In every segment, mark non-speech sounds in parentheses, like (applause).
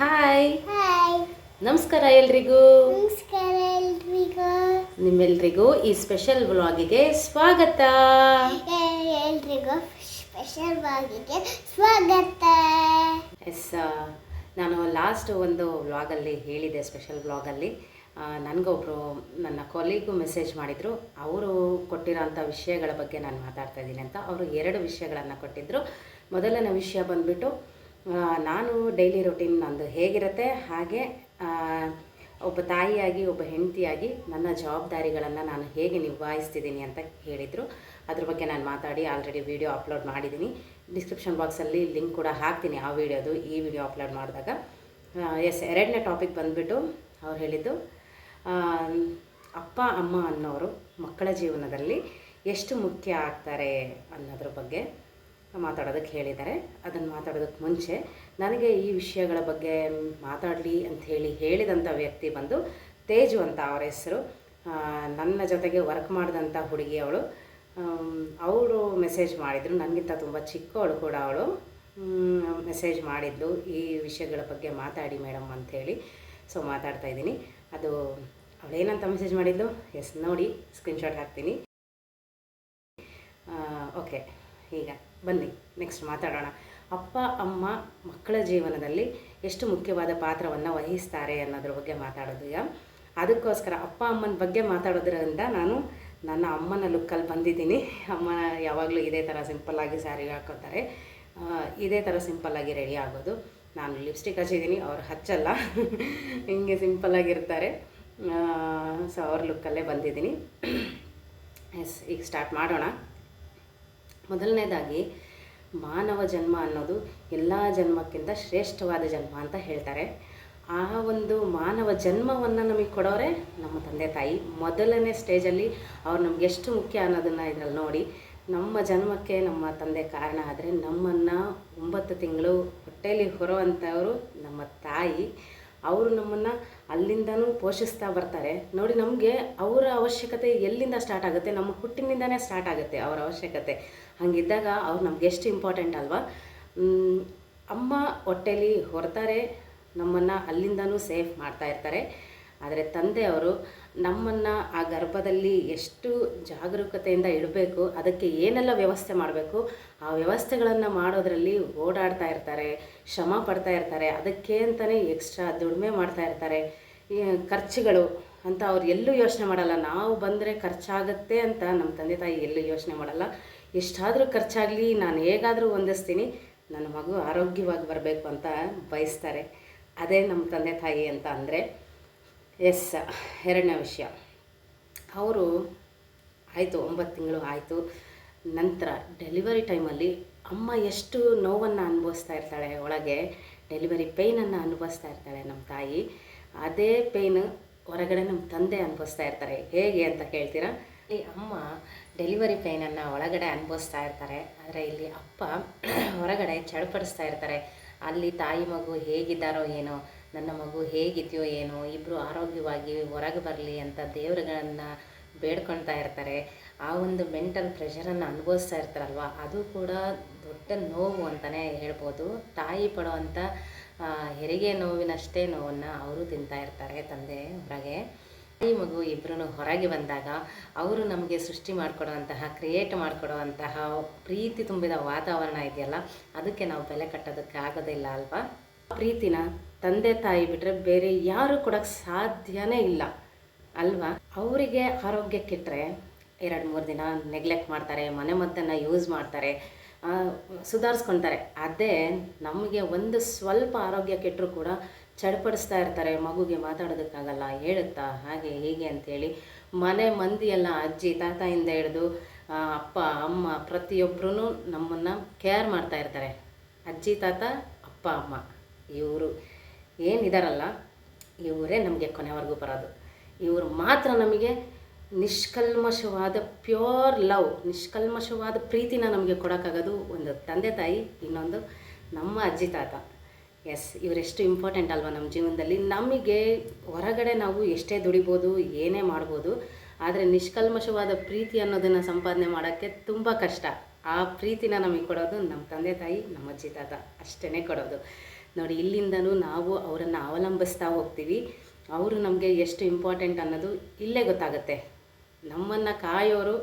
Hi. Hi. ನಮಸ್ಕಾರ ಎಲ್ರಿಗೂ. ನಮಸ್ಕಾರ ಎಲ್ರಿಗೂ. ನಿಮ್ಮೆಲ್ರಿಗೂ ಈ ಸ್ಪೆಷಲ್ ವ್ಲಾಗಿಗೆ ಸ್ವಾಗತ. ಎಲ್ರಿಗೂ ಸ್ಪೆಷಲ್ ವ್ಲಾಗಿಗೆ ಸ್ವಾಗತ. ಎಸ್ ನಾನು ಲಾಸ್ಟ್ ಒಂದು ವ್ಲಾಗಲ್ಲಿ ಹೇಳಿದೆ ಸ್ಪೆಷಲ್ ವ್ಲಾಗಲ್ಲಿ. ನನಗೊಬ್ಬರು ನನ್ನ ಕೊಲೀಗು ಮೆಸೇಜ್ ಮಾಡಿದರು. ಅವರು ಕೊಟ್ಟಿರೋಂಥ ವಿಷಯಗಳ ಬಗ್ಗೆ ನಾನು ಮಾತಾಡ್ತಾ ಇದ್ದೀನಿ ಅಂತ. ಅವರು ಎರಡು ವಿಷಯಗಳನ್ನು ಕೊಟ್ಟಿದ್ದರು ಮೊದಲನೇ ವಿಷಯ ಬಂದ್ಬಿಟ್ಟು ನಾನು ಡೈಲಿ ರೊಟೀನ್ ನಂದು ಹೇಗಿರುತ್ತೆ, ಹಾಗೆ ಒಬ್ಬ ತಾಯಿಯಾಗಿ, ಒಬ್ಬ ಹೆಂಡತಿಯಾಗಿ ನನ್ನ ಜವಾಬ್ದಾರಿಗಳನ್ನು ನಾನು ಹೇಗೆ ನಿಭಾಯಿಸ್ತಿದ್ದೀನಿ ಅಂತ ಹೇಳಿದರು. ಅದ್ರ ಬಗ್ಗೆ ನಾನು ಮಾತಾಡಿ ಆಲ್ರೆಡಿ ವೀಡಿಯೋ ಅಪ್ಲೋಡ್ ಮಾಡಿದ್ದೀನಿ. ಡಿಸ್ಕ್ರಿಪ್ಷನ್ ಬಾಕ್ಸಲ್ಲಿ ಲಿಂಕ್ ಕೂಡ ಹಾಕ್ತೀನಿ ಆ ವೀಡಿಯೋದು ಈ ವಿಡಿಯೋ ಅಪ್ಲೋಡ್ ಮಾಡಿದಾಗ. ಎಸ್ ಎರಡನೇ ಟಾಪಿಕ್ ಬಂದುಬಿಟ್ಟು ಅವ್ರು ಹೇಳಿದ್ದು ಅಪ್ಪ, ಅಮ್ಮ ಅನ್ನೋರು ಮಕ್ಕಳ ಜೀವನದಲ್ಲಿ ಎಷ್ಟು ಮುಖ್ಯ ಆಗ್ತಾರೆ ಅನ್ನೋದ್ರ ಬಗ್ಗೆ. ಮಾತಾಡೋದಕ್ಕೆ ಹೇಳಿದ್ದಾರೆ. ಅದನ್ನು ಮಾತಾಡೋದಕ್ಕೆ ಮುಂಚೆ ನನಗೆ ಈ ವಿಷಯಗಳ ಬಗ್ಗೆ ಮಾತಾಡಲಿ ಹೇಳಿ ಹೇಳಿದಂಥ ವ್ಯಕ್ತಿ ಬಂದು ತೇಜು ಅಂತ ಅವರ ಹೆಸರು. ನನ್ನ ಜೊತೆಗೆ ವರ್ಕ್ ಮಾಡಿದಂಥ ಹುಡುಗಿ ಅವಳು. ಅವರು ಮೆಸೇಜ್ ಮಾಡಿದರು. ನನಗಿಂತ ತುಂಬ ಚಿಕ್ಕವಳು ಕೂಡ ಅವಳು. ಮೆಸೇಜ್ ಮಾಡಿದ್ಲು. ಈ ವಿಷಯಗಳ ಬಗ್ಗೆ ಮಾತಾಡಿ ಮೇಡಮ್ ಅಂಥೇಳಿ ಸೊ ಮಾತಾಡ್ತಾ ಇದ್ದೀನಿ. ಅದು ಅವಳೇನಂತ ಮೆಸೇಜ್ ಮಾಡಿದ್ಲು? ಎಸ್ ನೋಡಿ ಸ್ಕ್ರೀನ್ಶಾಟ್ ಹಾಕ್ತೀನಿ. ಓಕೆ ಈಗ. ಬನ್ನಿ ನೆಕ್ಸ್ಟ್ ಮಾತಾಡೋಣ. ಅಪ್ಪ, ಅಮ್ಮ, ಮಕ್ಕಳ ಜೀವನದಲ್ಲಿ ಎಷ್ಟು ಮುಖ್ಯವಾದ ಪಾತ್ರವನ್ನು ವಹಿಸ್ತಾರೆ ಅನ್ನೋದ್ರ ಬಗ್ಗೆ ಮಾತಾಡೋದು ಈಗ ಅದಕ್ಕೋಸ್ಕರ ಅಪ್ಪ, ಅಮ್ಮನ ಬಗ್ಗೆ ಮಾತಾಡೋದ್ರಿಂದ ನಾನು ನನ್ನ ಅಮ್ಮನ ಲುಕ್ಕಲ್ಲಿ ಬಂದಿದ್ದೀನಿ. ಅಮ್ಮ ಯಾವಾಗಲೂ ಇದೇ ಥರ ಸಿಂಪಲ್ಲಾಗಿ ಸ್ಯಾರಿ ಹಾಕೋತಾರೆ ಇದೇ ಥರ ಸಿಂಪಲ್ಲಾಗಿ ರೆಡಿ ಆಗೋದು. ನಾನು ಲಿಪ್ಸ್ಟಿಕ್ ಹಚ್ಚಿದ್ದೀನಿ, ಅವ್ರು ಹಚ್ಚಲ್ಲ. ಹಿಂಗೆ ಸಿಂಪಲ್ಲಾಗಿರ್ತಾರೆ ಸೊ ಅವ್ರ ಲುಕ್ಕಲ್ಲೇ ಬಂದಿದ್ದೀನಿ. ಎಸ್ ಈಗ ಸ್ಟಾರ್ಟ್ ಮಾಡೋಣ. ಮೊದಲನೇದಾಗಿ ಮಾನವ ಜನ್ಮ ಅನ್ನೋದು ಎಲ್ಲ ಜನ್ಮಕ್ಕಿಂತ ಶ್ರೇಷ್ಠವಾದ ಜನ್ಮ ಅಂತ ಹೇಳ್ತಾರೆ. ಆ ಒಂದು ಮಾನವ ಜನ್ಮವನ್ನು ನಮಗೆ ಕೊಡೋರೆ ನಮ್ಮ ತಂದೆ ತಾಯಿ. ಮೊದಲನೇ ಸ್ಟೇಜಲ್ಲಿ ಅವ್ರು ನಮ್ಗೆ ಎಷ್ಟು ಮುಖ್ಯ ಅನ್ನೋದನ್ನು ಇದರಲ್ಲಿ ನೋಡಿ ನಮ್ಮ ಜನ್ಮಕ್ಕೆ ನಮ್ಮ ತಂದೆ ಕಾರಣ ಆದರೆ ನಮ್ಮನ್ನು ಒಂಬತ್ತು ತಿಂಗಳು ಹೊಟ್ಟೆಯಲ್ಲಿ ಹೊರುವಂಥವರು ನಮ್ಮ ತಾಯಿ. ಅವರು ನಮ್ಮನ್ನು ಅಲ್ಲಿಂದನೂ ಪೋಷಿಸ್ತಾ ಬರ್ತಾರೆ. ನೋಡಿ ನಮಗೆ ಅವರ ಅವಶ್ಯಕತೆ ಎಲ್ಲಿಂದ ಸ್ಟಾರ್ಟ್ ಆಗುತ್ತೆ? ನಮ್ಮ ಹುಟ್ಟಿನಿಂದನೇ ಸ್ಟಾರ್ಟ್ ಆಗುತ್ತೆ ಅವರ ಅವಶ್ಯಕತೆ. ಹಾಗಿದ್ದಾಗ ಅವ್ರು ನಮ್ಗೆ ಎಷ್ಟು ಇಂಪಾರ್ಟೆಂಟ್ ಅಲ್ವಾ? ಅಮ್ಮ ಹೊಟ್ಟೆಲಿ ಹೊರ್ತಾರೆ, ನಮ್ಮನ್ನು ಅಲ್ಲಿಂದನೂ ಸೇಫ್ ಮಾಡ್ತಾ ಇರ್ತಾರೆ. ಆದರೆ ತಂದೆಯವರು ನಮ್ಮನ್ನು ಆ ಗರ್ಭದಲ್ಲಿ ಎಷ್ಟು ಜಾಗರೂಕತೆಯಿಂದ ಇಡಬೇಕು, ಅದಕ್ಕೆ ಏನೆಲ್ಲ ವ್ಯವಸ್ಥೆ ಮಾಡಬೇಕು, ಆ ವ್ಯವಸ್ಥೆಗಳನ್ನು ಮಾಡೋದರಲ್ಲಿ ಓಡಾಡ್ತಾ ಇರ್ತಾರೆ, ಶ್ರಮ ಪಡ್ತಾ ಇರ್ತಾರೆ, ಅದಕ್ಕೆ ಅಂತಲೇ ಎಕ್ಸ್ಟ್ರಾ ದುಡಿಮೆ ಮಾಡ್ತಾ ಇರ್ತಾರೆ. ಖರ್ಚುಗಳು ಅಂತ ಅವ್ರು ಎಲ್ಲೂ ಯೋಚನೆ ಮಾಡಲ್ಲ. ನಾವು ಬಂದರೆ ಖರ್ಚಾಗುತ್ತೆ ಅಂತ ನಮ್ಮ ತಂದೆ ತಾಯಿ ಎಲ್ಲೂ ಯೋಚನೆ ಮಾಡಲ್ಲ. ಎಷ್ಟಾದರೂ ಖರ್ಚಾಗಲಿ, ನಾನು ಹೇಗಾದರೂ ಹೊಂದಿಸ್ತೀನಿ. ನನ್ನ ಮಗು ಆರೋಗ್ಯವಾಗಿ ಬರಬೇಕು ಅಂತ ಬಯಸ್ತಾರೆ. ಅದೇ ನಮ್ಮ ತಂದೆ ತಾಯಿ ಅಂತ ಅಂದರೆ, ಎಸ್, ಎರಡನೇ ವಿಷಯ. ಅವರು, ಆಯಿತು, ಒಂಬತ್ತು ತಿಂಗಳು ಆಯಿತು. ನಂತರ ಡೆಲಿವರಿ ಟೈಮಲ್ಲಿ ಅಮ್ಮ ಎಷ್ಟು ನೋವನ್ನು ಅನುಭವಿಸ್ತಾ ಇರ್ತಾಳೆ ಒಳಗೆ, ಡೆಲಿವರಿ ಪೇಯ್ನನ್ನು ಅನುಭವಿಸ್ತಾ ಇರ್ತಾಳೆ ನಮ್ಮ ತಾಯಿ. ಅದೇ ಪೇಯ್ನ್ ಹೊರಗಡೆ ನಮ್ಮ ತಂದೆ ಅನುಭವಿಸ್ತಾ ಇರ್ತಾರೆ. ಹೇಗೆ ಅಂತ ಕೇಳ್ತೀರಾ? ಈ ಅಮ್ಮ ಡೆಲಿವರಿ ಪೇನನ್ನು ಒಳಗಡೆ ಅನುಭವಿಸ್ತಾ ಇರ್ತಾರೆ. ಆದರೆ ಇಲ್ಲಿ ಅಪ್ಪ (clears throat) ಹೊರಗಡೆ ಚಡಪಡಿಸ್ತಾ ಇರ್ತಾರೆ. ಅಲ್ಲಿ ತಾಯಿ ಮಗು ಹೇಗಿದ್ದಾರೋ ಏನೋ, ನನ್ನ ಮಗು ಹೇಗಿದೆಯೋ ಏನೋ ಇಬ್ಬರು ಆರೋಗ್ಯವಾಗಿ ಹೊರಗೆ ಬರಲಿ ಅಂತ ದೇವರುಗಳನ್ನು ಬೇಡ್ಕೊಳ್ತಾ ಇರ್ತಾರೆ. ಆ ಒಂದು ಮೆಂಟಲ್ ಪ್ರೆಷರನ್ನು ಅನುಭವಿಸ್ತಾ ಇರ್ತಾರಲ್ವ? ಅದು ಕೂಡ ದೊಡ್ಡ ನೋವು ಅಂತಲೇ ಹೇಳ್ಬೋದು. ತಾಯಿ ಪಡೋವಂಥ ಹೆರಿಗೆ ನೋವಿನಷ್ಟೇ ನೋವನ್ನು ಅವರು ತಿಂತಾ ಇರ್ತಾರೆ ತಂದೆ ಹೊರಗೆ. ತಾಯಿ ಮಗು ಇಬ್ಬರೂ ಹೊರಗೆ ಬಂದಾಗ ಅವರು ನಮಗೆ ಸೃಷ್ಟಿ ಮಾಡಿಕೊಡುವಂತಹ ಕ್ರಿಯೇಟ್ ಮಾಡಿಕೊಡುವಂತಹ ಪ್ರೀತಿ ತುಂಬಿದ ವಾತಾವರಣ ಇದೆಯಲ್ಲ, ಅದಕ್ಕೆ ನಾವು ಬೆಲೆ ಕಟ್ಟೋದಕ್ಕೆ ಆಗೋದಿಲ್ಲ ಅಲ್ವಾ? ಪ್ರೀತಿನ ತಂದೆ ತಾಯಿ ಬಿಟ್ಟರೆ ಬೇರೆ ಯಾರು ಕೊಡೋಕ್ಕೆ ಸಾಧ್ಯನೇ ಇಲ್ಲ ಅಲ್ವಾ? ಅವರಿಗೆ ಆರೋಗ್ಯ ಕೆಟ್ಟರೆ ಎರಡು ಮೂರು ದಿನ ನೆಗ್ಲೆಕ್ಟ್ ಮಾಡ್ತಾರೆ, ಮನೆ ಮದ್ದನ್ನು ಯೂಸ್ ಮಾಡ್ತಾರೆ ಸುಧಾರಿಸ್ಕೊತಾರೆ. ಅದೇ ನಮಗೆ ಒಂದು ಸ್ವಲ್ಪ ಆರೋಗ್ಯ ಕೆಟ್ಟರೂ ಕೂಡ ಚಡಪಡಿಸ್ತಾ ಇರ್ತಾರೆ, ಮಗುಗೆ ಮಾತಾಡೋದಕ್ಕಾಗಲ್ಲ, ಹೇಳುತ್ತಾ, ಹಾಗೆ, ಹೀಗೆ ಅಂತೇಳಿ ಮನೆ ಮಂದಿಯೆಲ್ಲ ಅಜ್ಜಿ, ತಾತಾಯಿಂದ ಹಿಡಿದು ಅಪ್ಪ, ಅಮ್ಮ ಪ್ರತಿಯೊಬ್ಬರೂ ನಮ್ಮನ್ನು ಕೇರ್ ಮಾಡ್ತಾ ಇರ್ತಾರೆ. ಅಜ್ಜಿ, ತಾತ, ಅಪ್ಪ, ಅಮ್ಮ, ಇವರು ಏನಿದಾರಲ್ಲ ಇವರೇ ನಮಗೆ ಕೊನೆವರೆಗೂ ಬರೋದು. ಇವರು ಮಾತ್ರ ನಮಗೆ ನಿಷ್ಕಲ್ಮಶವಾದ ಪ್ಯೂರ್ ಲವ್ ನಿಷ್ಕಲ್ಮಶವಾದ ಪ್ರೀತಿನ ನಮಗೆ ಕೊಡೋಕ್ಕಾಗೋದು ಒಂದು ತಂದೆ ತಾಯಿ, ಇನ್ನೊಂದು ನಮ್ಮ ಅಜ್ಜಿ, ತಾತ. ಎಸ್ ಇವರೆಷ್ಟು ಇಂಪಾರ್ಟೆಂಟ್ ಅಲ್ವಾ ನಮ್ಮ ಜೀವನದಲ್ಲಿ? ನಮಗೆ ಹೊರಗಡೆ ನಾವು ಎಷ್ಟೇ ದುಡಿಬೋದು, ಏನೇ ಮಾಡ್ಬೋದು, ಆದರೆ ನಿಷ್ಕಲ್ಮಶವಾದ ಪ್ರೀತಿ ಅನ್ನೋದನ್ನು ಸಂಪಾದನೆ ಮಾಡೋಕ್ಕೆ ತುಂಬ ಕಷ್ಟ. ಆ ಪ್ರೀತಿನ ನಮಗೆ ಕೊಡೋದು ನಮ್ಮ ತಂದೆ ತಾಯಿ, ನಮ್ಮ ಅಜ್ಜಿ ತಾತ ಅಷ್ಟೇ ಕೊಡೋದು. ನೋಡಿ, ಇಲ್ಲಿಂದನೂ ನಾವು ಅವರನ್ನು ಅವಲಂಬಿಸ್ತಾ ಹೋಗ್ತೀವಿ. ಅವರು ನಮಗೆ ಎಷ್ಟು ಇಂಪಾರ್ಟೆಂಟ್ ಅನ್ನೋದು ಇಲ್ಲೇ ಗೊತ್ತಾಗುತ್ತೆ. ನಮ್ಮನ್ನು ಕಾಯೋರು,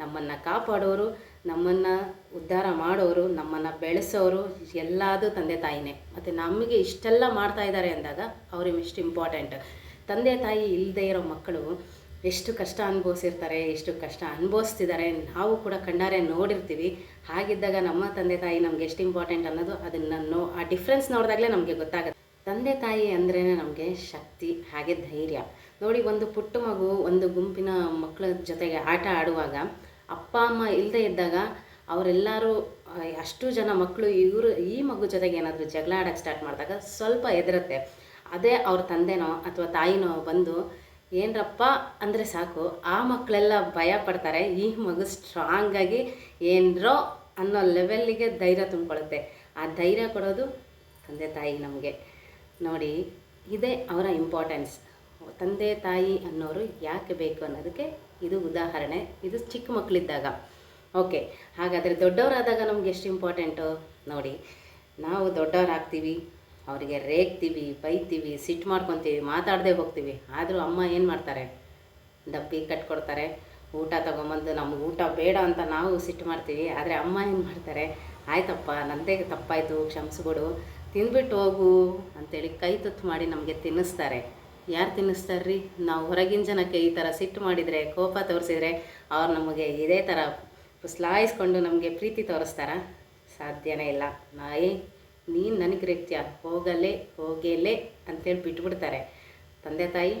ನಮ್ಮನ್ನು ಕಾಪಾಡೋರು ನಮ್ಮನ್ನು ಉದ್ಧಾರ ಮಾಡೋರು, ನಮ್ಮನ್ನು ಬೆಳೆಸೋರು, ಎಲ್ಲದೂ ತಂದೆ ತಾಯಿನೇ. ಮತ್ತು ನಮಗೆ ಇಷ್ಟೆಲ್ಲ ಮಾಡ್ತಾ ಇದ್ದಾರೆ ಅಂದಾಗ ಅವ್ರಿಗೆ ಎಷ್ಟು ಇಂಪಾರ್ಟೆಂಟ್ ತಂದೆ ತಾಯಿ ಇಲ್ಲದೆ ಇರೋ ಮಕ್ಕಳು ಎಷ್ಟು ಕಷ್ಟ ಅನುಭವಿಸಿರ್ತಾರೆ, ಎಷ್ಟು ಕಷ್ಟ ಅನುಭವಿಸ್ತಿದ್ದಾರೆ ನಾವು ಕೂಡ ಕಣ್ಣಾರೆ ನೋಡಿರ್ತೀವಿ. ಹಾಗಿದ್ದಾಗ ನಮ್ಮ ತಂದೆ ತಾಯಿ ನಮ್ಗೆ ಎಷ್ಟು ಇಂಪಾರ್ಟೆಂಟ್ ಅನ್ನೋದು ಅದನ್ನು ನೋ, ಆ ಡಿಫ್ರೆನ್ಸ್ ನೋಡಿದಾಗಲೇ ನಮಗೆ ಗೊತ್ತಾಗುತ್ತೆ. ತಂದೆ ತಾಯಿ ಅಂದ್ರೇ ನಮಗೆ ಶಕ್ತಿ, ಹಾಗೆ ಧೈರ್ಯ. ನೋಡಿ ಒಂದು ಪುಟ್ಟ ಮಗು ಒಂದು ಗುಂಪಿನ ಮಕ್ಕಳ ಜೊತೆಗೆ ಆಟ ಆಡುವಾಗ ಅಪ್ಪ, ಅಮ್ಮ ಇಲ್ಲದೆ ಇದ್ದಾಗ ಅವರೆಲ್ಲರೂ ಅಷ್ಟು ಜನ ಮಕ್ಕಳು ಇವರು ಈ ಮಗು ಜೊತೆಗೆ ಏನಾದರೂ ಜಗಳ ಆಡೋಕ್ಕೆ ಸ್ಟಾರ್ಟ್ ಮಾಡಿದಾಗ ಸ್ವಲ್ಪ ಎದುರುತ್ತೆ ಅದೇ ಅವ್ರ ತಂದೆನೋ ಅಥವಾ ತಾಯಿನೋ ಬಂದು, ಏನರಪ್ಪ, ಅಂದರೆ ಸಾಕು, ಆ ಮಕ್ಕಳೆಲ್ಲ ಭಯ ಪಡ್ತಾರೆ, ಈ ಮಗು ಸ್ಟ್ರಾಂಗಾಗಿ ಏನರೋ ಅನ್ನೋ ಲೆವೆಲ್ಲಿಗೆ ಧೈರ್ಯ ತುಂಬಿಕೊಳ್ಳುತ್ತೆ ಆ ಧೈರ್ಯ ಕೊಡೋದು ತಂದೆ ತಾಯಿ ನಮಗೆ. ನೋಡಿ, ಇದೇ ಅವರ ಇಂಪಾರ್ಟೆನ್ಸ್ ತಂದೆ ತಾಯಿ ಅನ್ನೋರು ಯಾಕೆ ಬೇಕು ಅನ್ನೋದಕ್ಕೆ ಇದು ಉದಾಹರಣೆ. ಇದು ಚಿಕ್ಕ ಮಕ್ಕಳಿದ್ದಾಗ ಓಕೆ, ಹಾಗಾದರೆ ದೊಡ್ಡವರಾದಾಗ ನಮ್ಗೆ ಎಷ್ಟು ಇಂಪಾರ್ಟೆಂಟು ನೋಡಿ, ನಾವು ದೊಡ್ಡವರಾಗ್ತೀವಿ, ಅವರಿಗೆ ರೇಗ್ತೀವಿ, ಬೈತೀವಿ, ಸಿಟ್ಟು ಮಾಡ್ಕೊತೀವಿ, ಮಾತಾಡದೆ ಹೋಗ್ತೀವಿ. ಆದರೂ ಅಮ್ಮ ಏನು ಮಾಡ್ತಾರೆ? ಡಬ್ಬಿ ಕಟ್ಕೊಡ್ತಾರೆ. ಊಟ ತೊಗೊಂಬಂದು, ನಮ್ಗೆ ಊಟ ಬೇಡ ಅಂತ ನಾವು ಸಿಟ್ಟು ಮಾಡ್ತೀವಿ. ಆದರೆ ಅಮ್ಮ ಏನು ಮಾಡ್ತಾರೆ? ಆಯ್ತಪ್ಪ, ನಂದೇ ತಪ್ಪಾಯಿತು ಕ್ಷಮಿಸ್ಬಿಡು ತಿಂದ್ಬಿಟ್ಟು ಹೋಗು ಅಂತೇಳಿ ಕೈ ತುತ್ತು ಮಾಡಿ ನಮಗೆ ತಿನ್ನಿಸ್ತಾರೆ. ಯಾರು ತಿನ್ನಿಸ್ತಾರ್ರಿ? ನಾವು ಹೊರಗಿನ ಜನಕ್ಕೆ ಈ ಥರ ಸಿಟ್ಟು ಮಾಡಿದರೆ, ಕೋಪ ತೋರಿಸಿದ್ರೆ ಅವ್ರು ನಮಗೆ ಇದೇ ಥರ ಪುಸ್ಲಾಯಿಸ್ಕೊಂಡು ನಮಗೆ ಪ್ರೀತಿ ತೋರಿಸ್ತಾರ? ಸಾಧ್ಯನೇ ಇಲ್ಲ. ನಾಯಿ, ನೀನು ನನಗೆ ರೀತಿಯ ಹೋಗಲೇ ಹೋಗಲೇ ಅಂತೇಳಿ ಬಿಟ್ಬಿಡ್ತಾರೆ. ತಂದೆ ತಾಯಿ,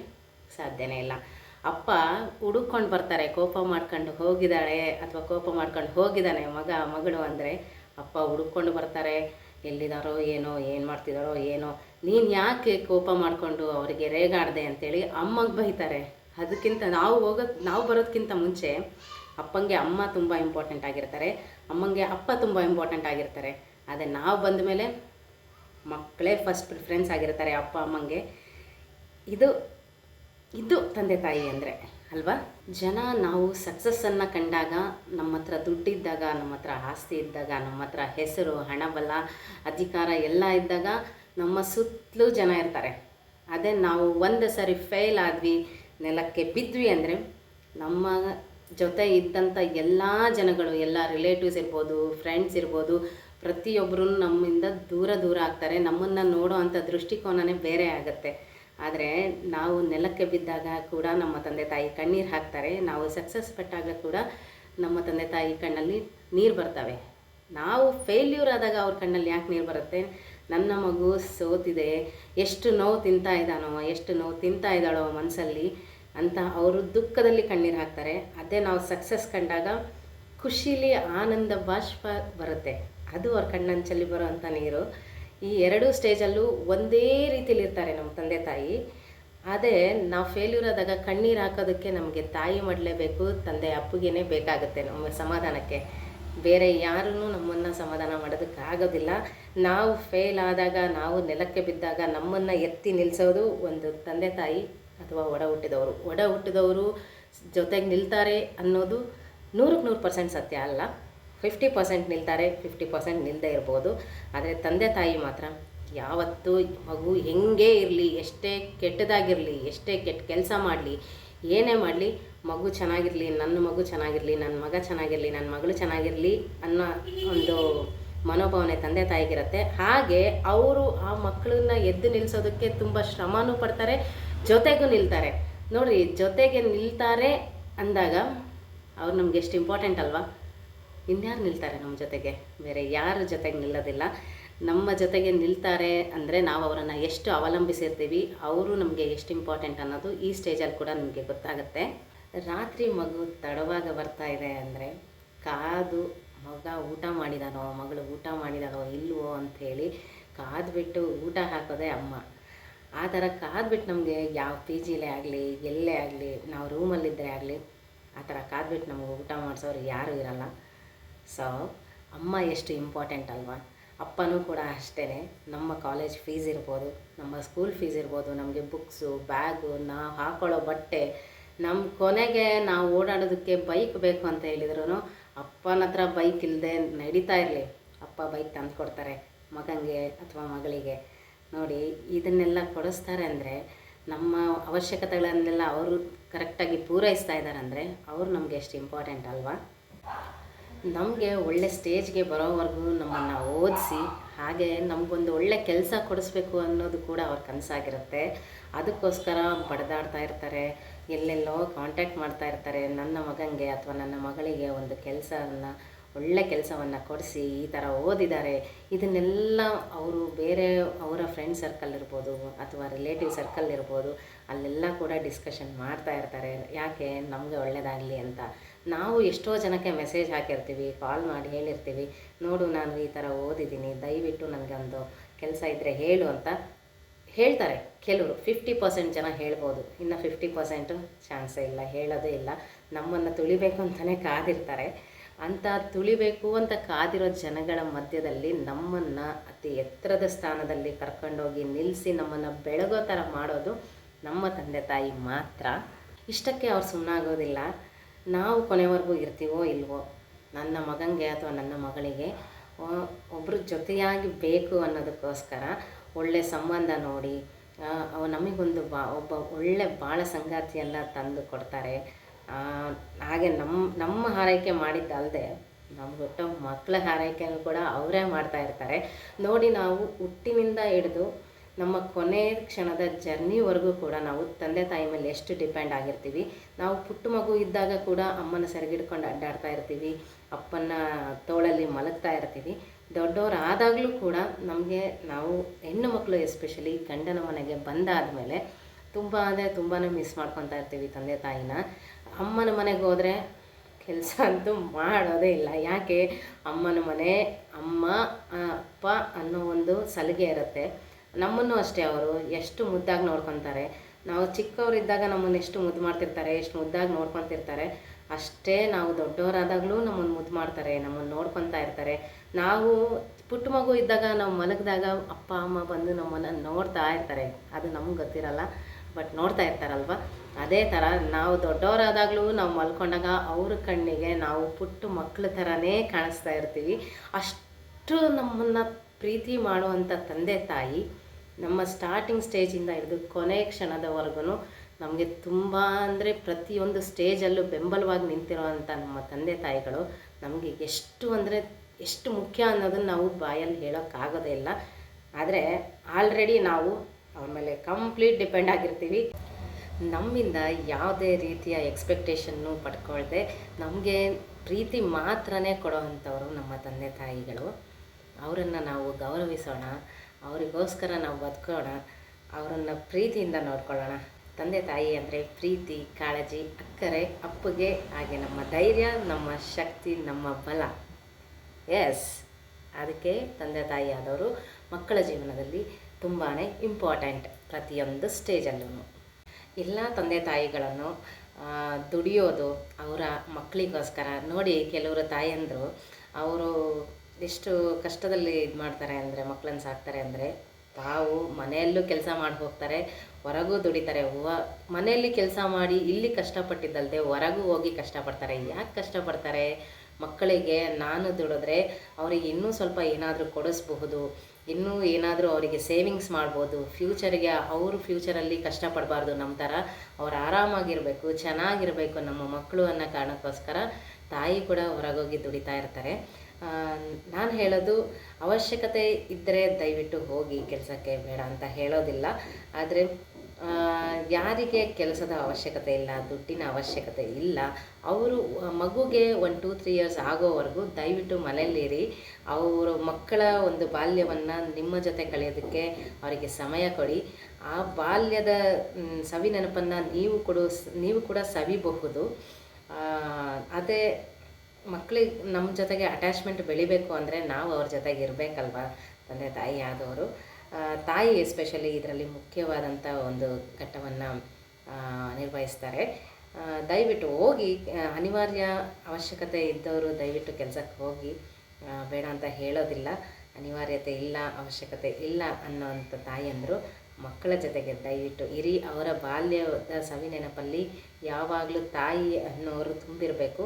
ಸಾಧ್ಯನೇ ಇಲ್ಲ. ಅಪ್ಪ ಹುಡುಕೊಂಡು ಬರ್ತಾರೆ, ಕೋಪ ಮಾಡ್ಕೊಂಡು ಹೋಗಿದ್ದಾಳೆ ಅಥವಾ ಕೋಪ ಮಾಡ್ಕೊಂಡು ಹೋಗಿದ್ದಾನೆ ಮಗ, ಮಗಳು ಅಂದರೆ ಅಪ್ಪ ಹುಡುಕೊಂಡು ಬರ್ತಾರೆ. ಎಲ್ಲಿದ್ದಾರೋ ಏನೋ, ಏನು ಮಾಡ್ತಿದ್ದಾರೋ ಏನೋ ನೀನು ಯಾಕೆ ಕೋಪ ಮಾಡಿಕೊಂಡು ಅವರಿಗೆ ರೇಗಾಡ್ದೆ ಅಂತೇಳಿ ಅಮ್ಮಗೆ ಬೈತಾರೆ. ಅದಕ್ಕಿಂತ ನಾವು ಹೋಗೋದು ನಾವು ಬರೋದಕ್ಕಿಂತ ಮುಂಚೆ ಅಪ್ಪಂಗೆ ಅಮ್ಮ ತುಂಬ ಇಂಪಾರ್ಟೆಂಟ್ ಆಗಿರ್ತಾರೆ. ಅಮ್ಮಂಗೆ ಅಪ್ಪ ತುಂಬ ಇಂಪಾರ್ಟೆಂಟ್ ಆಗಿರ್ತಾರೆ. ಅದೇ ನಾವು ಬಂದ ಮೇಲೆ ಮಕ್ಕಳೇ ಫಸ್ಟ್ ಪ್ರಿಫರೆನ್ಸ್ ಆಗಿರ್ತಾರೆ ಅಪ್ಪ, ಅಮ್ಮಂಗೆ. ಇದು ಇದು ತಂದೆ ತಾಯಿ ಅಂದರೆ, ಅಲ್ವಾ? ಜನ ನಾವು ಸಕ್ಸಸ್ಸನ್ನು ಕಂಡಾಗ ನಮ್ಮ ಹತ್ರ ದುಡ್ಡಿದ್ದಾಗ, ನಮ್ಮ ಹತ್ರ ಆಸ್ತಿ ಇದ್ದಾಗ, ನಮ್ಮ ಹತ್ರ ಹೆಸರು, ಹಣಬಲ, ಅಧಿಕಾರ ಎಲ್ಲ ಇದ್ದಾಗ ನಮ್ಮ ಸುತ್ತಲೂ ಜನ ಇರ್ತಾರೆ. ಅದೇ ನಾವು ಒಂದು ಸಾರಿ ಫೇಲ್ ಆದ್ವಿ, ನೆಲಕ್ಕೆ ಬಿದ್ವಿ ಅಂದರೆ ನಮ್ಮ ಜೊತೆ ಇದ್ದಂಥ ಎಲ್ಲ ಜನಗಳು, ಎಲ್ಲ ರಿಲೇಟಿವ್ಸ್ ಇರ್ಬೋದು ಫ್ರೆಂಡ್ಸ್ ಇರ್ಬೋದು ಪ್ರತಿಯೊಬ್ಬರೂ ನಮ್ಮಿಂದ ದೂರ ದೂರ ಆಗ್ತಾರೆ. ನಮ್ಮನ್ನು ನೋಡೋ ಅಂಥ ದೃಷ್ಟಿಕೋನನೇ ಬೇರೆ ಆಗುತ್ತೆ. ಆದರೆ ನಾವು ನೆಲಕ್ಕೆ ಬಿದ್ದಾಗ ಕೂಡ ನಮ್ಮ ತಂದೆ ತಾಯಿ ಕಣ್ಣೀರು ಹಾಕ್ತಾರೆ. ನಾವು ಸಕ್ಸಸ್ ಪಟ್ಟಾಗ ಕೂಡ ನಮ್ಮ ತಂದೆ ತಾಯಿ ಕಣ್ಣಲ್ಲಿ ನೀರು ಬರ್ತವೆ. ನಾವು ಫೇಲ್ಯೂರ್ ಆದಾಗ ಅವ್ರ ಕಣ್ಣಲ್ಲಿ ಯಾಕೆ ನೀರು ಬರುತ್ತೆ? ನನ್ನ ಮಗು ಸೋತಿದೆ. ಎಷ್ಟು ನೋವು ತಿಂತಾ ಇದ್ದಾನೋ, ಎಷ್ಟು ನೋವು ತಿಂತಾ ಇದ್ದಾಳೋ ಮನಸ್ಸಲ್ಲಿ ಅಂತ ಅವರು ದುಃಖದಲ್ಲಿ ಕಣ್ಣೀರು ಹಾಕ್ತಾರೆ. ಅದೇ ನಾವು ಸಕ್ಸಸ್ ಕಂಡಾಗ ಖುಷಿಲಿ ಆನಂದ ಬಾಷ್ಪ ಬರುತ್ತೆ. ಅದು ಅವ್ರ ಕಣ್ಣಂಚಲ್ಲಿ ಬರೋ ಅಂಥ ನೀರು. ಈ ಎರಡೂ ಸ್ಟೇಜಲ್ಲೂ ಒಂದೇ ರೀತಿಲಿ ಇರ್ತಾರೆ ನಮ್ಮ ತಂದೆ ತಾಯಿ. ಅದೇ ನಾವು ಫೇಲ್ಯೂರ್ ಆದಾಗ ಕಣ್ಣೀರು ಹಾಕೋದಕ್ಕೆ ನಮಗೆ ತಾಯಿ ಮಾಡಲೇಬೇಕು, ತಂದೆ ಅಪ್ಪಗೇನೆ ಬೇಕಾಗುತ್ತೆ ನಮ್ಮ ಸಮಾಧಾನಕ್ಕೆ. ಬೇರೆ ಯಾರೂ ನಮ್ಮನ್ನು ಸಮಾಧಾನ ಮಾಡೋದಕ್ಕೆ ಆಗೋದಿಲ್ಲ ನಾವು ಫೇಲ್ ಆದಾಗ, ನಾವು ನೆಲಕ್ಕೆ ಬಿದ್ದಾಗ ನಮ್ಮನ್ನು ಎತ್ತಿ ನಿಲ್ಲಿಸೋದು ಒಂದು ತಂದೆ ತಾಯಿ ಅಥವಾ ಒಡ ಹುಟ್ಟಿದವರು. ಒಡ ಹುಟ್ಟಿದವರು ಜೊತೆಗೆ ನಿಲ್ತಾರೆ ಅನ್ನೋದು ನೂರಕ್ಕೆ ನೂರು ಪರ್ಸೆಂಟ್ ಸತ್ಯ ಅಲ್ಲ. ಫಿಫ್ಟಿ ಪರ್ಸೆಂಟ್ ನಿಲ್ತಾರೆ ಫಿಫ್ಟಿ ಪರ್ಸೆಂಟ್ ನಿಲ್ಲದೆ ಇರ್ಬೋದು. ಆದರೆ ತಂದೆ ತಾಯಿ ಮಾತ್ರ ಯಾವತ್ತೂ ಮಗು ಹೆಂಗೆ ಇರಲಿ, ಎಷ್ಟೇ ಕೆಟ್ಟದಾಗಿರಲಿ, ಎಷ್ಟೇ ಕೆಟ್ಟ ಕೆಲಸ ಮಾಡಲಿ, ಏನೇ ಮಾಡಲಿ ಮಗು ಚೆನ್ನಾಗಿರಲಿ, ನನ್ನ ಮಗು ಚೆನ್ನಾಗಿರಲಿ ನನ್ನ ಮಗ ಚೆನ್ನಾಗಿರಲಿ ನನ್ನ ಮಗಳು ಚೆನ್ನಾಗಿರಲಿ ಅನ್ನೋ ಒಂದು ಮನೋಭಾವನೆ ತಂದೆ ತಾಯಿಗಿರುತ್ತೆ. ಹಾಗೆ ಅವರು ಆ ಮಕ್ಕಳನ್ನ ಎದ್ದು ನಿಲ್ಲಿಸೋದಕ್ಕೆ ತುಂಬ ಶ್ರಮನೂ ಪಡ್ತಾರೆ, ಜೊತೆಗೂ ನಿಲ್ತಾರೆ. ನೋಡಿರಿ, ಜೊತೆಗೆ ನಿಲ್ತಾರೆ ಅಂದಾಗ ಅವ್ರು ನಮ್ಗೆ ಎಷ್ಟು ಇಂಪಾರ್ಟೆಂಟ್ ಅಲ್ವಾ? ಇನ್ಯಾರು ನಿಲ್ತಾರೆ ನಮ್ಮ ಜೊತೆಗೆ? ಬೇರೆ ಯಾರ ಜೊತೆಗೆ ನಿಲ್ಲೋದಿಲ್ಲ. ನಮ್ಮ ಜೊತೆಗೆ ನಿಲ್ತಾರೆ ಅಂದರೆ ನಾವು ಅವರನ್ನು ಎಷ್ಟು ಅವಲಂಬಿಸಿರ್ತೀವಿ, ಅವರು ನಮಗೆ ಎಷ್ಟು ಇಂಪಾರ್ಟೆಂಟ್ ಅನ್ನೋದು ಈ ಸ್ಟೇಜಲ್ಲಿ ಕೂಡ ನಮಗೆ ಗೊತ್ತಾಗುತ್ತೆ. ರಾತ್ರಿ ಮಗು ತಡವಾಗ ಬರ್ತಾ ಇದೆ ಅಂದರೆ ಕಾದು ಮಗ ಊಟ ಮಾಡಿದಾನೋ, ಮಗಳು ಊಟ ಮಾಡಿದಾನೋ ಇಲ್ವೋ ಅಂಥೇಳಿ ಕಾದ್ಬಿಟ್ಟು ಊಟ ಹಾಕೋದೇ ಅಮ್ಮ. ಆ ಥರ ಕಾದ್ಬಿಟ್ಟು ನಮಗೆ ಯಾವ ಪಿ ಜಿಲೇ ಆಗಲಿ ಎಲ್ಲೇ ಆಗಲಿ, ನಾವು ರೂಮಲ್ಲಿದ್ದರೆ ಆಗಲಿ ಆ ಥರ ಕಾದ್ಬಿಟ್ಟು ನಮಗೆ ಊಟ ಮಾಡಿಸೋರು ಯಾರೂ ಇರಲ್ಲ. ಸೊ ಅಮ್ಮ ಎಷ್ಟು ಇಂಪಾರ್ಟೆಂಟ್ ಅಲ್ವಾ? ಅಪ್ಪನೂ ಕೂಡ ಅಷ್ಟೇ ನಮ್ಮ ಕಾಲೇಜ್ ಫೀಸ್ ಇರ್ಬೋದು, ನಮ್ಮ ಸ್ಕೂಲ್ ಫೀಸ್ ಇರ್ಬೋದು, ನಮಗೆ ಬುಕ್ಸು ಬ್ಯಾಗು ನಾವು ಹಾಕೊಳ್ಳೋ ಬಟ್ಟೆ ನಮ್ಮ ಕೊನೆಗೆ ನಾವು ಓಡಾಡೋದಕ್ಕೆ ಬೈಕ್ ಬೇಕು ಅಂತ ಹೇಳಿದ್ರು ಅಪ್ಪನ ಹತ್ರ ಬೈಕ್ ಇಲ್ಲದೆ ನಡೀತಾ ಇರಲಿ. ಅಪ್ಪ ಬೈಕ್ ತಂದು ಕೊಡ್ತಾರೆ ಮಗನಿಗೆ ಅಥವಾ ಮಗಳಿಗೆ. ನೋಡಿ, ಇದನ್ನೆಲ್ಲ ಕೊಡಿಸ್ತಾರೆ ಅಂದರೆ, ನಮ್ಮ ಅವಶ್ಯಕತೆಗಳನ್ನೆಲ್ಲ ಅವರು ಕರೆಕ್ಟಾಗಿ ಪೂರೈಸ್ತಾ ಇದ್ದಾರೆ ಅಂದರೆ, ಅವರು ನಮಗೆ ಎಷ್ಟು ಇಂಪಾರ್ಟೆಂಟ್ ಅಲ್ವಾ? ನಮಗೆ ಒಳ್ಳೆ ಸ್ಟೇಜ್ಗೆ ಬರೋವರೆಗೂ ನಮ್ಮನ್ನು ಓದಿಸಿ, ಹಾಗೆ ನಮಗೊಂದು ಒಳ್ಳೆ ಕೆಲಸ ಕೊಡಿಸ್ಬೇಕು ಅನ್ನೋದು ಕೂಡ ಅವ್ರ ಕನಸಾಗಿರುತ್ತೆ. ಅದಕ್ಕೋಸ್ಕರ ಬಡದಾಡ್ತಾ ಇರ್ತಾರೆ. ಎಲ್ಲೆಲ್ಲೋ ಕಾಂಟ್ಯಾಕ್ಟ್ ಮಾಡ್ತಾ ಇರ್ತಾರೆ. ನನ್ನ ಮಗನಿಗೆ ಅಥವಾ ನನ್ನ ಮಗಳಿಗೆ ಒಂದು ಕೆಲಸವನ್ನು, ಒಳ್ಳೆ ಕೆಲಸವನ್ನು ಕೊಡಿಸಿ, ಈ ಥರ ಓದಿದ್ದಾರೆ. ಇದನ್ನೆಲ್ಲ ಅವರು ಬೇರೆ ಅವರ ಫ್ರೆಂಡ್ ಸರ್ಕಲ್ ಇರ್ಬೋದು ಅಥವಾ ರಿಲೇಟಿವ್ ಸರ್ಕಲ್ ಇರ್ಬೋದು, ಅಲ್ಲೆಲ್ಲ ಕೂಡ ಡಿಸ್ಕಷನ್ ಮಾಡ್ತಾ ಇರ್ತಾರೆ. ಯಾಕೆ? ನಮಗೆ ಒಳ್ಳೆಯದಾಗಲಿ ಅಂತ. ನಾವು ಎಷ್ಟೋ ಜನಕ್ಕೆ ಮೆಸೇಜ್ ಹಾಕಿರ್ತೀವಿ ಕಾಲ್ ಮಾಡಿ ಹೇಳಿರ್ತೀವಿ. ನೋಡು, ನಾನು ಈ ಥರ ಓದಿದ್ದೀನಿ. ದಯವಿಟ್ಟು ನನಗೆ ಒಂದು ಕೆಲಸ ಇದ್ದರೆ ಹೇಳು ಅಂತ ಹೇಳ್ತಾರೆ. ಕೆಲವರು ಫಿಫ್ಟಿ ಪರ್ಸೆಂಟ್ ಜನ ಹೇಳ್ಬೋದು. ಇನ್ನು ಫಿಫ್ಟಿ ಪರ್ಸೆಂಟು ಚಾನ್ಸೇ ಇಲ್ಲ, ಹೇಳೋದೇ ಇಲ್ಲ. ನಮ್ಮನ್ನು ತುಳಿಬೇಕು ಅಂತಲೇ ಕಾದಿರ್ತಾರೆ. ಅಂತ ತುಳಿಬೇಕು ಅಂತ ಕಾದಿರೋ ಜನಗಳ ಮಧ್ಯದಲ್ಲಿ ನಮ್ಮನ್ನು ಅತಿ ಎತ್ತರದ ಸ್ಥಾನದಲ್ಲಿ ಕರ್ಕೊಂಡೋಗಿ ನಿಲ್ಲಿಸಿ ನಮ್ಮನ್ನು ಬೆಳಗೋ ಥರ ಮಾಡೋದು ನಮ್ಮ ತಂದೆ ತಾಯಿ ಮಾತ್ರ. ಇಷ್ಟಕ್ಕೆ ಅವ್ರು ಸುಮ್ಮನಾಗೋದಿಲ್ಲ ನಾವು ಕೊನೆವರೆಗೂ ಇರ್ತೀವೋ ಇಲ್ವೋ, ನನ್ನ ಮಗನಿಗೆ ಅಥವಾ ನನ್ನ ಮಗಳಿಗೆ ಒಬ್ಬರು ಜೊತೆಯಾಗಿ ಬೇಕು ಅನ್ನೋದಕ್ಕೋಸ್ಕರ ಒಳ್ಳೆ ಸಂಬಂಧ ನೋಡಿ ಅವ ನಮಗೊಂದು ಬಾ, ಒಬ್ಬ ಒಳ್ಳೆ ಬಾಳ ಸಂಗಾತಿಯನ್ನು ತಂದು ಕೊಡ್ತಾರೆ. ಹಾಗೆ ನಮ್ಮ ನಮ್ಮ ಹಾರೈಕೆ ಮಾಡಿದ್ದಲ್ಲದೆ ನಮ್ಗೆ ಹುಟ್ಟೋ ಮಕ್ಕಳ ಹಾರೈಕೆನೂ ಕೂಡ ಅವರೇ ಮಾಡ್ತಾ ಇರ್ತಾರೆ. ನೋಡಿ ನಾವು ಹುಟ್ಟಿನಿಂದ ಹಿಡಿದು ನಮ್ಮ ಕೊನೆ ಕ್ಷಣದ ಜರ್ನಿವರೆಗೂ ಕೂಡ ನಾವು ತಂದೆ ತಾಯಿ ಮೇಲೆ ಎಷ್ಟು ಡಿಪೆಂಡ್ ಆಗಿರ್ತೀವಿ. ನಾವು ಪುಟ್ಟ ಮಗು ಇದ್ದಾಗ ಕೂಡ ಅಮ್ಮನ ಸೆರಗಿಡ್ಕೊಂಡು ಅಡ್ಡಾಡ್ತಾ ಇರ್ತೀವಿ, ಅಪ್ಪನ ತೋಳಲ್ಲಿ ಮಲಗ್ತಾ ಇರ್ತೀವಿ. ದೊಡ್ಡವರಾದಾಗಲೂ ಕೂಡ ನಮಗೆ ನಾವು ಹೆಣ್ಣು ಮಕ್ಕಳು ಎಸ್ಪೆಷಲಿ ಗಂಡನ ಮನೆಗೆ ಬಂದಾದ ಮೇಲೆ ತುಂಬ ಅಂದರೆ ತುಂಬಾ ಮಿಸ್ ಮಾಡ್ಕೊತಾ ಇರ್ತೀವಿ ತಂದೆ ತಾಯಿನ. ಅಮ್ಮನ ಮನೆಗೆ ಹೋದರೆ ಕೆಲಸ ಅಂತೂ ಮಾಡೋದೇ ಇಲ್ಲ. ಯಾಕೆ? ಅಮ್ಮನ ಮನೆ, ಅಮ್ಮ ಅಪ್ಪ ಅನ್ನೋ ಒಂದು ಸಲಿಗೆ ಇರುತ್ತೆ. ನಮ್ಮನ್ನು ಅಷ್ಟೇ ಅವರು ಎಷ್ಟು ಮುದ್ದಾಗಿ ನೋಡ್ಕೊತಾರೆ. ನಾವು ಚಿಕ್ಕವರಿದ್ದಾಗ ನಮ್ಮನ್ನು ಎಷ್ಟು ಮುದ್ದು ಮಾಡ್ತಿರ್ತಾರೆ, ಎಷ್ಟು ಮುದ್ದಾಗಿ ನೋಡ್ಕೊತಿರ್ತಾರೆ. ಅಷ್ಟೇ ನಾವು ದೊಡ್ಡವರಾದಾಗಲೂ ನಮ್ಮನ್ನು ಮುದ್ದು ಮಾಡ್ತಾರೆ, ನಮ್ಮನ್ನು ನೋಡ್ಕೊತಾ ಇರ್ತಾರೆ. ನಾವು ಪುಟ್ಟ ಮಗು ಇದ್ದಾಗ ನಾವು ಮಲಗಿದಾಗ ಅಪ್ಪ, ಅಮ್ಮ ಬಂದು ನಮ್ಮನ್ನು ನೋಡ್ತಾ ಇರ್ತಾರೆ. ಅದು ನಮ್ಗೆ ಗೊತ್ತಿರಲ್ಲ, ಬಟ್ ನೋಡ್ತಾ ಇರ್ತಾರಲ್ವ? ಅದೇ ಥರ ನಾವು ದೊಡ್ಡವರಾದಾಗಲೂ ನಾವು ಮಲ್ಕೊಂಡಾಗ ಅವ್ರ ಕಣ್ಣಿಗೆ ನಾವು ಪುಟ್ಟ ಮಕ್ಕಳ ಥರನೇ ಕಾಣಿಸ್ತಾ ಇರ್ತೀವಿ. ಅಷ್ಟು ನಮ್ಮನ್ನು ಪ್ರೀತಿ ಮಾಡುವಂಥ ತಂದೆ ತಾಯಿ ನಮ್ಮ ಸ್ಟಾರ್ಟಿಂಗ್ ಸ್ಟೇಜಿಂದ ಹಿಡಿದು ಕೊನೆ ಕ್ಷಣದವರೆಗೂ ನಮಗೆ ತುಂಬ ಅಂದರೆ ಪ್ರತಿಯೊಂದು ಸ್ಟೇಜಲ್ಲೂ ಬೆಂಬಲವಾಗಿ ನಿಂತಿರುವಂಥ ನಮ್ಮ ತಂದೆ ತಾಯಿಗಳು ನಮಗೆ ಎಷ್ಟು ಅಂದರೆ ಎಷ್ಟು ಮುಖ್ಯ ಅನ್ನೋದನ್ನು ನಾವು ಬಾಯಲ್ಲಿ ಹೇಳೋಕ್ಕಾಗೋದೇ ಇಲ್ಲ. ಆದರೆ ಆಲ್ರೆಡಿ ನಾವು ಅವ್ರ ಮೇಲೆ ಕಂಪ್ಲೀಟ್ ಡಿಪೆಂಡ್ ಆಗಿರ್ತೀವಿ. ನಮ್ಮಿಂದ ಯಾವುದೇ ರೀತಿಯ ಎಕ್ಸ್ಪೆಕ್ಟೇಷನ್ನು ಪಡ್ಕೊಳ್ದೆ ನಮಗೆ ಪ್ರೀತಿ ಮಾತ್ರನೇ ಕೊಡೋವಂಥವ್ರು ನಮ್ಮ ತಂದೆ ತಾಯಿಗಳು. ಅವರನ್ನು ನಾವು ಗೌರವಿಸೋಣ, ಅವರಿಗೋಸ್ಕರ ನಾವು ಬದುಕೋಣ, ಅವರನ್ನು ಪ್ರೀತಿಯಿಂದ ನೋಡ್ಕೊಳ್ಳೋಣ. ತಂದೆ ತಾಯಿ ಅಂದರೆ ಪ್ರೀತಿ, ಕಾಳಜಿ, ಅಕ್ಕರೆ, ಅಪ್ಪಗೆ ಹಾಗೆ ನಮ್ಮ ಧೈರ್ಯ, ನಮ್ಮ ಶಕ್ತಿ, ನಮ್ಮ ಬಲ. ಎಸ್ ಅದಕ್ಕೆ ತಂದೆ ತಾಯಿ ಆದವರು ಮಕ್ಕಳ ಜೀವನದಲ್ಲಿ ತುಂಬಾ ಇಂಪಾರ್ಟೆಂಟ್ ಪ್ರತಿಯೊಂದು ಸ್ಟೇಜಲ್ಲೂ ಎಲ್ಲ ತಂದೆ ತಾಯಿಗಳನ್ನು ದುಡಿಯೋದು ಅವರ ಮಕ್ಕಳಿಗೋಸ್ಕರ ನೋಡಿ ಕೆಲವರು ತಾಯಂದರು ಅವರು ಎಷ್ಟು ಕಷ್ಟದಲ್ಲಿ ಇದು ಮಾಡ್ತಾರೆ ಅಂದರೆ ಮಕ್ಕಳನ್ನು ಸಾಕ್ತಾರೆ ಅಂದರೆ, ತಾವು ಮನೆಯಲ್ಲೂ ಕೆಲಸ ಮಾಡಿ ಹೋಗ್ತಾರೆ, ಹೊರಗೂ ದುಡಿತಾರೆ. ವ ಮನೆಯಲ್ಲಿ ಕೆಲಸ ಮಾಡಿ ಇಲ್ಲಿ ಕಷ್ಟಪಟ್ಟಿದ್ದಲ್ಲದೆ ಹೊರಗೂ ಹೋಗಿ ಕಷ್ಟಪಡ್ತಾರೆ. ಯಾಕೆ ಕಷ್ಟಪಡ್ತಾರೆ? ಮಕ್ಕಳಿಗೆ ನಾನು ದುಡಿದ್ರೆ ಅವರಿಗೆ ಇನ್ನೂ ಸ್ವಲ್ಪ ಏನಾದರೂ ಕೊಡಿಸ್ಬಹುದು, ಇನ್ನೂ ಏನಾದರೂ ಅವರಿಗೆ ಸೇವಿಂಗ್ಸ್ ಮಾಡ್ಬೋದು. ಫ್ಯೂಚರ್ಗೆ ಅವರು ಫ್ಯೂಚರಲ್ಲಿ ಕಷ್ಟಪಡಬಾರ್ದು ನಮ್ಮ ಥರ. ಅವ್ರು ಆರಾಮಾಗಿರಬೇಕು, ಚೆನ್ನಾಗಿರಬೇಕು ನಮ್ಮ ಮಕ್ಕಳು ಅನ್ನೋ ಕಾರಣಕ್ಕೋಸ್ಕರ ತಾಯಿ ಕೂಡ ಹೊರಗೋಗಿ ದುಡಿತಾ ಇರ್ತಾರೆ. ನಾನು ಹೇಳೋದು ಅವಶ್ಯಕತೆ ಇದ್ದರೆ ದಯವಿಟ್ಟು ಹೋಗಿ ಕೆಲಸಕ್ಕೆ ಬೇಡ ಅಂತ ಹೇಳೋದಿಲ್ಲ. ಆದರೆ ಯಾರಿಗೆ ಕೆಲಸದ ಅವಶ್ಯಕತೆ ಇಲ್ಲ, ದುಡ್ಡಿನ ಅವಶ್ಯಕತೆ ಇಲ್ಲ, ಅವರು ಮಗುಗೆ ಒನ್ ಟೂ ತ್ರೀ ಇಯರ್ಸ್ ಆಗೋವರೆಗೂ ದಯವಿಟ್ಟು ಮನೆಯಲ್ಲಿರಿ. ಅವರ ಮಕ್ಕಳ ಒಂದು ಬಾಲ್ಯವನ್ನು ನಿಮ್ಮ ಜೊತೆ ಕಳೆಯೋದಕ್ಕೆ ಅವರಿಗೆ ಸಮಯ ಕೊಡಿ. ಆ ಬಾಲ್ಯದ ಸವಿ ನೆನಪನ್ನು ನೀವು ಕೊಡು, ನೀವು ಕೂಡ ಸವಿಬಹುದು. ಅದೇ ಮಕ್ಕಳಿಗೆ ನಮ್ಮ ಜೊತೆಗೆ ಅಟ್ಯಾಚ್ಮೆಂಟ್ ಬೆಳಿಬೇಕು ಅಂದರೆ ನಾವು ಅವ್ರ ಜೊತೆಗೆ ಇರಬೇಕಲ್ವ ತಂದೆ ತಾಯಿ ಆದವರು. ತಾಯಿ ಎಸ್ಪೆಷಲಿ ಇದರಲ್ಲಿ ಮುಖ್ಯವಾದಂಥ ಒಂದು ಘಟ್ಟವನ್ನು ನಿರ್ವಹಿಸ್ತಾರೆ. ದಯವಿಟ್ಟು ಹೋಗಿ ಅನಿವಾರ್ಯ ಅವಶ್ಯಕತೆ ಇದ್ದವರು ದಯವಿಟ್ಟು ಕೆಲಸಕ್ಕೆ ಹೋಗಿ ಬೇಡ ಅಂತ ಹೇಳೋದಿಲ್ಲ. ಅನಿವಾರ್ಯತೆ ಇಲ್ಲ, ಅವಶ್ಯಕತೆ ಇಲ್ಲ ಅನ್ನೋವಂಥ ತಾಯಿಯಂದರು ಮಕ್ಕಳ ಜೊತೆಗೆ ದಯವಿಟ್ಟು ಇರಿ. ಅವರ ಬಾಲ್ಯದ ಸವಿ ನೆನಪಲ್ಲಿ ಯಾವಾಗಲೂ ತಾಯಿ ಅನ್ನೋರು ತುಂಬಿರಬೇಕು.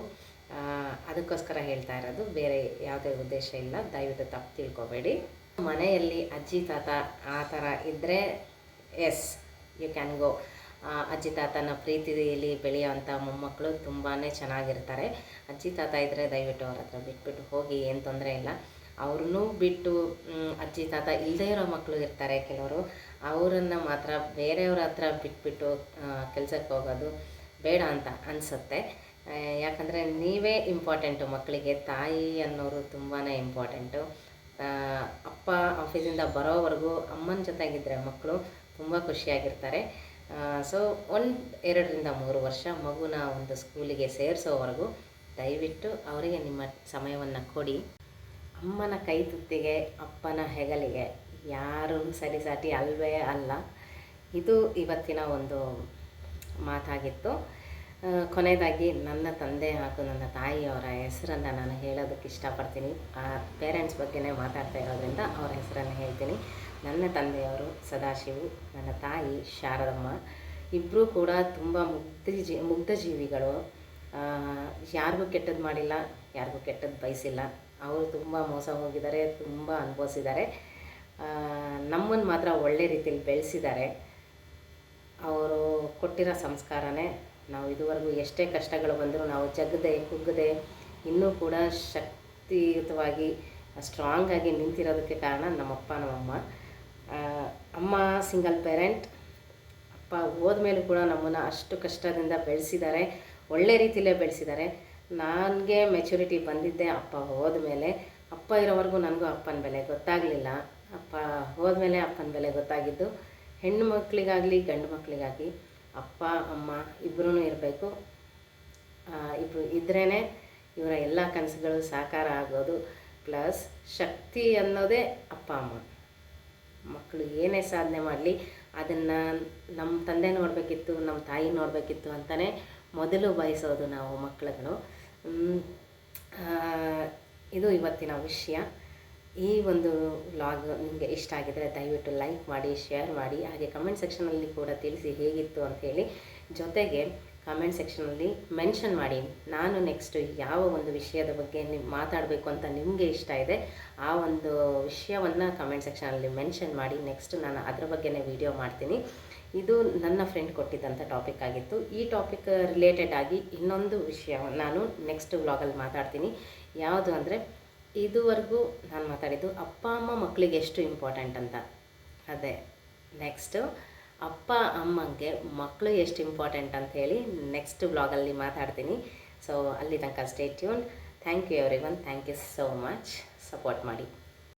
ಅದಕ್ಕೋಸ್ಕರ ಹೇಳ್ತಾ ಇರೋದು, ಬೇರೆ ಯಾವುದೇ ಉದ್ದೇಶ ಇಲ್ಲ. ದಯವಿಟ್ಟು ತಪ್ಪು ತಿಳ್ಕೊಬೇಡಿ. ಮನೆಯಲ್ಲಿ ಅಜ್ಜಿ ತಾತ ಆ ಥರ ಇದ್ದರೆ ಎಸ್ ಯು ಕ್ಯಾನ್ ಗೋ ಅಜ್ಜಿ ತಾತನ ಪ್ರೀತಿಯಲ್ಲಿ ಬೆಳೆಯೋವಂಥ ಮೊಮ್ಮಕ್ಕಳು ತುಂಬಾ ಚೆನ್ನಾಗಿರ್ತಾರೆ. ಅಜ್ಜಿ ತಾತ ಇದ್ದರೆ ದಯವಿಟ್ಟು ಅವ್ರ ಹತ್ರ ಬಿಟ್ಬಿಟ್ಟು ಹೋಗಿ, ಏನು ತೊಂದರೆ ಇಲ್ಲ. ಅವ್ರನ್ನೂ ಬಿಟ್ಟು ಅಜ್ಜಿ ತಾತ ಇಲ್ಲದೇ ಇರೋ ಮಕ್ಕಳು ಇರ್ತಾರೆ ಕೆಲವರು. ಅವರನ್ನು ಮಾತ್ರ ಬೇರೆಯವ್ರ ಹತ್ರ ಬಿಟ್ಬಿಟ್ಟು ಕೆಲಸಕ್ಕೆ ಹೋಗೋದು ಬೇಡ ಅಂತ ಅನಿಸುತ್ತೆ. ಯಾಕಂದರೆ ನೀವೇ ಇಂಪಾರ್ಟೆಂಟು ಮಕ್ಕಳಿಗೆ, ತಾಯಿ ಅನ್ನೋರು ತುಂಬಾ ಇಂಪಾರ್ಟೆಂಟು ಅಪ್ಪ ಆಫೀಸಿಂದ ಬರೋವರೆಗೂ ಅಮ್ಮನ ಜೊತೆಗಿದ್ದರೆ ಮಕ್ಕಳು ತುಂಬ ಖುಷಿಯಾಗಿರ್ತಾರೆ. ಸೊ ಒಂದು ಎರಡರಿಂದ ಮೂರು ವರ್ಷ ಮಗುನ ಒಂದು ಸ್ಕೂಲಿಗೆ ಸೇರಿಸೋವರೆಗೂ ದಯವಿಟ್ಟು ಅವರಿಗೆ ನಿಮ್ಮ ಸಮಯವನ್ನು ಕೊಡಿ. ಅಮ್ಮನ ಕೈ ತುತ್ತಿಗೆ, ಅಪ್ಪನ ಹೆಗಲಿಗೆ ಯಾರೂ ಸರಿಸಾಟಿ ಅಲ್ವೇ ಅಲ್ಲ. ಇದು ಇವತ್ತಿನ ಒಂದು ಮಾತಾಗಿತ್ತು. ಕೊನೆಯದಾಗಿ ನನ್ನ ತಂದೆ ಹಾಗೂ ನನ್ನ ತಾಯಿಯವರ ಹೆಸರನ್ನು ನಾನು ಹೇಳೋದಕ್ಕೆ ಇಷ್ಟಪಡ್ತೀನಿ. ಆ ಪೇರೆಂಟ್ಸ್ ಬಗ್ಗೆನೇ ಮಾತಾಡ್ತಾ ಇರೋದ್ರಿಂದ ಅವರ ಹೆಸರನ್ನು ಹೇಳ್ತೀನಿ. ನನ್ನ ತಂದೆಯವರು ಸದಾಶಿವು, ನನ್ನ ತಾಯಿ ಶಾರದಮ್ಮ. ಇಬ್ಬರೂ ಕೂಡ ತುಂಬ ಮುಗ್ಧ ಜೀ, ಮುಗ್ಧ ಜೀವಿಗಳು. ಯಾರಿಗೂ ಕೆಟ್ಟದ್ದು ಮಾಡಿಲ್ಲ, ಯಾರಿಗೂ ಕೆಟ್ಟದ್ದು ಬಯಸಿಲ್ಲ. ಅವರು ತುಂಬ ಮೋಸ ಹೋಗಿದ್ದಾರೆ, ತುಂಬ ಅನುಭವಿಸಿದ್ದಾರೆ. ನಮ್ಮನ್ನು ಮಾತ್ರ ಒಳ್ಳೆ ರೀತಿಯಲ್ಲಿ ಬೆಳೆಸಿದ್ದಾರೆ. ಅವರು ಕೊಟ್ಟಿರೋ ಸಂಸ್ಕಾರನೇ ನಾವು ಇದುವರೆಗೂ ಎಷ್ಟೇ ಕಷ್ಟಗಳು ಬಂದರೂ ನಾವು ಜಗ್ಗದೆ, ಕುಗ್ಗದೆ ಇನ್ನೂ ಕೂಡ ಶಕ್ತಿಯುತವಾಗಿ ಸ್ಟ್ರಾಂಗ್ ಆಗಿ ನಿಂತಿರೋದಕ್ಕೆ ಕಾರಣ ನಮ್ಮಪ್ಪ, ನಮ್ಮಮ್ಮ. ಅಮ್ಮ ಸಿಂಗಲ್ ಪೇರೆಂಟ್ ಅಪ್ಪ ಹೋದ್ಮೇಲೂ ಕೂಡ ನಮ್ಮನ್ನು ಅಷ್ಟು ಕಷ್ಟದಿಂದ ಬೆಳೆಸಿದ್ದಾರೆ, ಒಳ್ಳೆ ರೀತಿಯಲ್ಲೇ ಬೆಳೆಸಿದ್ದಾರೆ. ನನಗೆ ಮೆಚುರಿಟಿ ಬಂದಿದ್ದೆ ಅಪ್ಪ ಹೋದ್ಮೇಲೆ. ಅಪ್ಪ ಇರೋವರೆಗೂ ನನಗೂ ಅಪ್ಪನ ಬೆಲೆ ಗೊತ್ತಾಗಲಿಲ್ಲ. ಅಪ್ಪ ಹೋದ್ಮೇಲೆ ಅಪ್ಪನ ಬೆಲೆ ಗೊತ್ತಾಗಿದ್ದು ಹೆಣ್ಣು ಮಕ್ಕಳಿಗಾಗಲಿ, ಗಂಡು ಮಕ್ಕಳಿಗಾಗಲಿ ಅಪ್ಪ, ಅಮ್ಮ ಇಬ್ಬರೂ ಇರಬೇಕು. ಇಬ್ಬರು ಇದ್ರೇ ಇವರ ಎಲ್ಲ ಕನಸುಗಳು ಸಾಕಾರ ಆಗೋದು. ಪ್ಲಸ್ ಶಕ್ತಿ ಅನ್ನೋದೇ ಅಪ್ಪ, ಅಮ್ಮ. ಮಕ್ಕಳು ಏನೇ ಸಾಧನೆ ಮಾಡಲಿ, ಅದನ್ನು ನಮ್ಮ ತಂದೆ ನೋಡಬೇಕಿತ್ತು ನಮ್ಮ ತಾಯಿ ನೋಡಬೇಕಿತ್ತು ಅಂತಲೇ ಮೊದಲು ಬಯಸೋದು ನಾವು ಮಕ್ಕಳುಗಳು. ಇದು ಇವತ್ತಿನ ವಿಷಯ. ಈ ಒಂದು ವ್ಲಾಗ್ ನಿಮಗೆ ಇಷ್ಟ ಆಗಿದರೆ ದಯವಿಟ್ಟು ಲೈಕ್ ಮಾಡಿ ಶೇರ್ ಮಾಡಿ, ಹಾಗೆ ಕಮೆಂಟ್ ಸೆಕ್ಷನಲ್ಲಿ ಕೂಡ ತಿಳಿಸಿ ಹೇಗಿತ್ತು ಅಂಥೇಳಿ ಜೊತೆಗೆ ಕಮೆಂಟ್ ಸೆಕ್ಷನಲ್ಲಿ ಮೆನ್ಷನ್ ಮಾಡಿ, ನಾನು ನೆಕ್ಸ್ಟ್ ಯಾವ ಒಂದು ವಿಷಯದ ಬಗ್ಗೆ ನಿಮ್, ಮಾತಾಡಬೇಕು ಅಂತ ನಿಮಗೆ ಇಷ್ಟ ಇದೆ, ಆ ಒಂದು ವಿಷಯವನ್ನು ಕಮೆಂಟ್ ಸೆಕ್ಷನಲ್ಲಿ ಮೆನ್ಷನ್ ಮಾಡಿ ನೆಕ್ಸ್ಟ್ ನಾನು ಅದರ ಬಗ್ಗೆನೇ ವಿಡಿಯೋ ಮಾಡ್ತೀನಿ. ಇದು ನನ್ನ ಫ್ರೆಂಡ್ ಕೊಟ್ಟಿದ್ದಂಥ ಟಾಪಿಕ್ ಆಗಿತ್ತು. ಈ ಟಾಪಿಕ್ ರಿಲೇಟೆಡ್ ಆಗಿ ಇನ್ನೊಂದು ವಿಷಯ ನಾನು ನೆಕ್ಸ್ಟ್ ವ್ಲಾಗಲ್ಲಿ ಮಾತಾಡ್ತೀನಿ. ಯಾವುದು ಅಂದರೆ ಇದುವರೆಗೂ ನಾನು ಮಾತಾಡಿದ್ದು ಅಪ್ಪ, ಅಮ್ಮ ಮಕ್ಕಳಿಗೆ ಎಷ್ಟು ಇಂಪಾರ್ಟೆಂಟ್ ಅಂತ. ಅದೇ ನೆಕ್ಸ್ಟು ಅಪ್ಪ, ಅಮ್ಮಂಗೆ ಮಕ್ಕಳು ಎಷ್ಟು ಇಂಪಾರ್ಟೆಂಟ್ ಅಂತ ಹೇಳಿ ನೆಕ್ಸ್ಟ್ ಬ್ಲಾಗಲ್ಲಿ ಮಾತಾಡ್ತೀನಿ. ಸೊ ಅಲ್ಲಿ ತನಕ stay tuned thank you everyone thank you so much support ಮಾಡಿ.